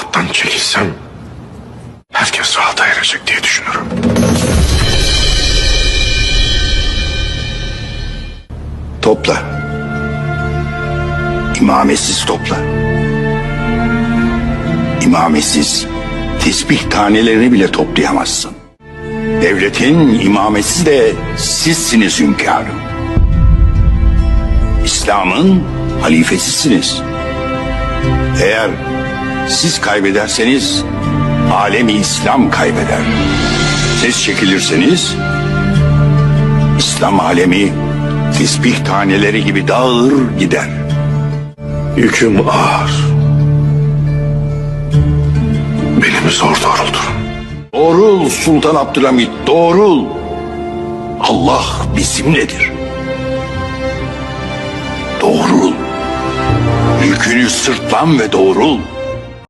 hattan çekilsem herkes rahata erecek diye düşünürüm. Topla. İmametsiz topla. İmametsiz tesbih tanelerini bile toplayamazsın. Devletin imamesi de sizsiniz hünkârım. İslam'ın halifesisiniz. Eğer siz kaybederseniz alemi İslam kaybeder. Siz çekilirseniz İslam alemi tesbih taneleri gibi dağılır gider. Yüküm ağır. Belimi zor doğrulturum. Doğrul Sultan Abdülhamit doğrul. Allah bizimledir. Doğrul. Yükünü sırtlan ve doğrul.